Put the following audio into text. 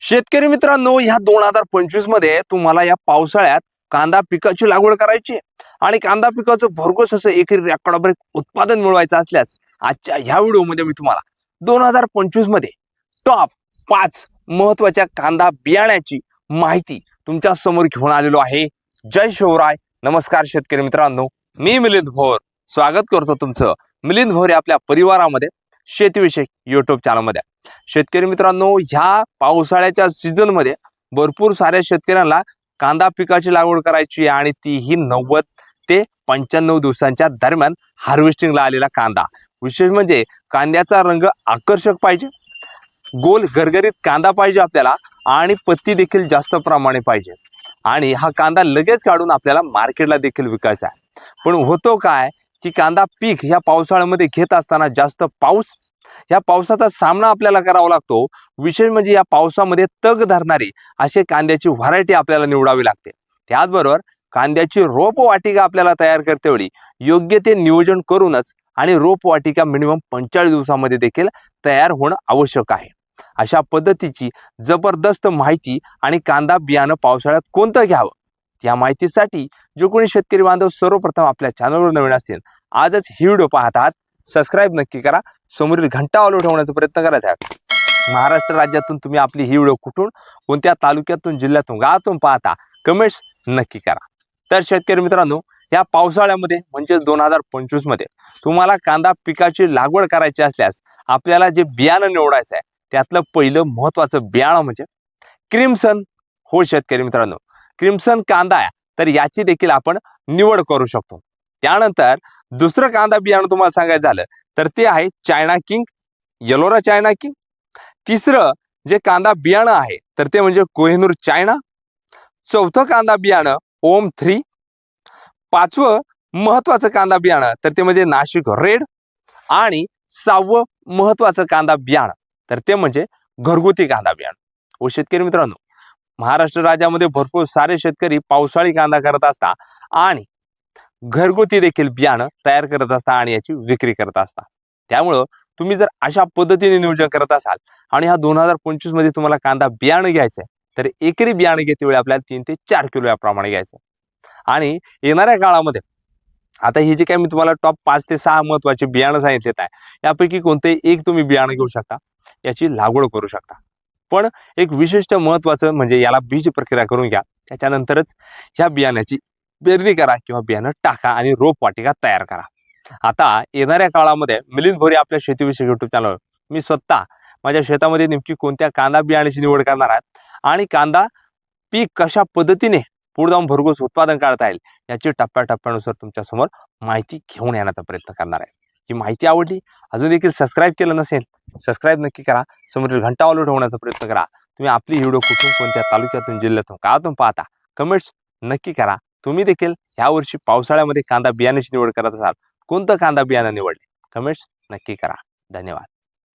शेतकरी मित्रांनो ह्या दोन हजार पंचवीसमध्ये तुम्हाला या पावसाळ्यात कांदा पिकाची लागवड करायची आणि कांदा पिकाचं भरघोस असं एकरी रेकॉर्ड उत्पादन मिळवायचं असल्यास आजच्या ह्या व्हिडिओमध्ये मी तुम्हाला दोन हजार पंचवीसमध्ये टॉप पाच महत्त्वाच्या कांदा बियाण्याची माहिती तुमच्यासमोर घेऊन आलेलो आहे. जय शिवराय. नमस्कार शेतकरी मित्रांनो. मी मिलिंद भोर. स्वागत करतो तुमचं मिलिंद भोर आपल्या परिवारामध्ये. शेतीविषयक युट्यूब चॅनलमध्ये शेतकरी मित्रांनो ह्या पावसाळ्याच्या सीझनमध्ये भरपूर साऱ्या शेतकऱ्यांना कांदा पिकाची लागवड करायची आणि तीही नव्वद ते पंच्याण्णव दिवसांच्या दरम्यान हार्वेस्टिंगला आलेला कांदा. विशेष म्हणजे कांद्याचा रंग आकर्षक पाहिजे गोल गरगरीत कांदा पाहिजे आपल्याला आणि पत्ती देखील जास्त प्रमाणे पाहिजे. आणि हा कांदा लगेच काढून आपल्याला मार्केटला देखील विकायचा आहे. पण होतो काय की कांदा पीक ह्या पावसाळ्यामध्ये घेत असताना जास्त पाऊस या पावसाचा सामना आपल्याला करावा लागतो. विशेष म्हणजे या पावसामध्ये तग धरणारी असे कांद्याची व्हरायटी आपल्याला निवडावी लागते. त्याचबरोबर कांद्याची रोप वाटिका आपल्याला तयार करते वेळी योग्य ते नियोजन करूनच आणि रोप वाटिका मिनिमम पंचेचाळीस दिवसामध्ये देखील तयार होणं आवश्यक आहे. अशा पद्धतीची जबरदस्त माहिती आणि कांदा बियाणं पावसाळ्यात कोणतं घ्यावं? या माहितीसाठी जो कोणी शेतकरी बांधव सर्वप्रथम आपल्या चॅनलवर नवीन असतील. आजच ही व्हिडिओ पाहतात. सबस्क्राईब नक्की करा. समोरील घंटा ऑलो ठेवण्याचा प्रयत्न करायचा महाराष्ट्र राज्यातून तुम्ही आपली ही व्हिडिओ कुठून कोणत्या तालुक्यातून जिल्ह्यातून गावातून पाहता कमेंट्स नक्की करा. तर शेतकरी मित्रांनो या पावसाळ्यामध्ये म्हणजे दोन हजार पंचवीसमध्ये तुम्हाला कांदा पिकाची लागवड करायची असल्यास आपल्याला जे बियाणं निवडायचं आहे त्यातलं पहिलं महत्वाचं बियाणं म्हणजे क्रिमसन. हो शेतकरी मित्रांनो क्रिमसन कांदा आहे तर याची देखील आपण निवड करू शकतो. त्यानंतर दुसरं कांदा बियाणं तुम्हाला सांगायचं झालं तर ते आहे चायना किंग येलोरा चायना किंग. तिसरं जे कांदा बियाणं आहे तर ते म्हणजे कोहिनूर चायना. चौथं कांदा बियाणं ओम थ्री. पाचवं महत्वाचं कांदा बियाणं तर ते म्हणजे नाशिक रेड. आणि सहावं महत्वाचं कांदा बियाणं तर ते म्हणजे घरगुती कांदा बियाणं. व शेतकरी मित्रांनो महाराष्ट्र राज्यामध्ये भरपूर सारे शेतकरी पावसाळी कांदा करत असता आणि घरगुती देखील बियाणं तयार करत असता आणि याची विक्री करत असता त्यामुळं तुम्ही जर अशा पद्धतीने नियोजन करत असाल आणि हा दोन हजार पंचवीसमध्ये तुम्हाला कांदा बियाणं घ्यायचं आहे तर एकरी बियाणं घेते वेळी आपल्याला तीन ते चार किलो याप्रमाणे घ्यायचं आहे. आणि येणाऱ्या काळामध्ये आता ही जे काय मी तुम्हाला टॉप पाच ते सहा महत्त्वाचे बियाणं सांगितलेत आहे यापैकी कोणतेही एक तुम्ही बियाणं घेऊ शकता याची लागवड करू शकता पण एक विशिष्ट महत्वाचं म्हणजे याला बीज प्रक्रिया करून घ्या. त्याच्यानंतरच ह्या बियाण्याची पेरणी करा किंवा बियाणं टाका आणि रोप वाटिका तयार करा. आता येणाऱ्या काळामध्ये मिलिंद भोरे आपल्या शेतीविषयी युट्यूब चॅनल मी स्वतः माझ्या शेतामध्ये नेमकी कोणत्या कांदा बियाण्याची निवड करणार आहे आणि कांदा पीक कशा पद्धतीने पुढे जाऊन भरघोस उत्पादन काढता येईल याची टप्प्याटप्प्यानुसार तुमच्यासमोर माहिती घेऊन येण्याचा प्रयत्न करणार आहे. ही माहिती आवडली अजून देखील सबस्क्राईब केलं नसेल सबस्क्राईब नक्की करा. समोरील घंटा ऑलो ठेवण्याचा प्रयत्न करा. तुम्ही आपली व्हिडिओ कुठून कोणत्या तालुक्यातून जिल्ह्यातून काळातून पाहता कमेंट्स नक्की करा. तुम्ही देखील यावर्षी पावसाळ्यामध्ये कांदा बियाण्याची निवड करत असाल कोणतं कांदा बियाणं निवडले? कमेंट्स नक्की करा. धन्यवाद.